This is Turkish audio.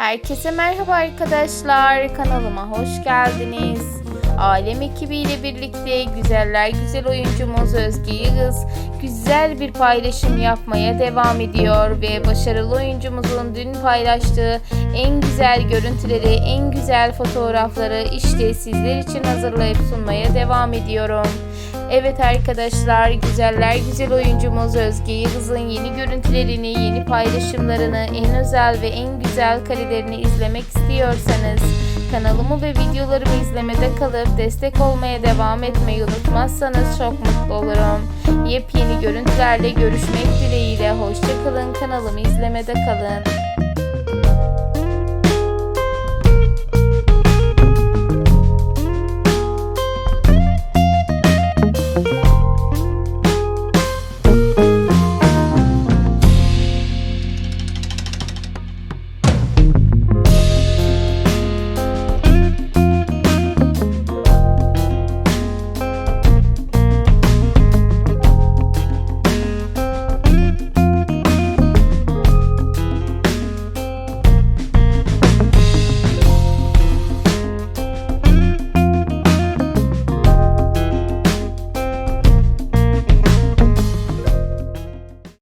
Herkese merhaba arkadaşlar. Kanalıma hoş geldiniz. Alem ekibiyle birlikte güzeller güzel oyuncumuz Özge Yıldız güzel bir paylaşım yapmaya devam ediyor ve başarılı oyuncumuzun dün paylaştığı en güzel görüntüleri, en güzel fotoğrafları işte sizler için hazırlayıp sunmaya devam ediyorum. Evet arkadaşlar, güzeller güzel oyuncumuz Özge Yıldız'ın yeni görüntülerini, yeni paylaşımlarını, en özel ve en güzel karelerini izlemek istiyorsanız kanalımı ve videolarımı izlemede kalıp destek olmaya devam etmeyi unutmazsanız çok mutlu olurum. Yepyeni görüntülerle görüşmek dileğiyle hoşçakalın kanalımı izlemede kalın.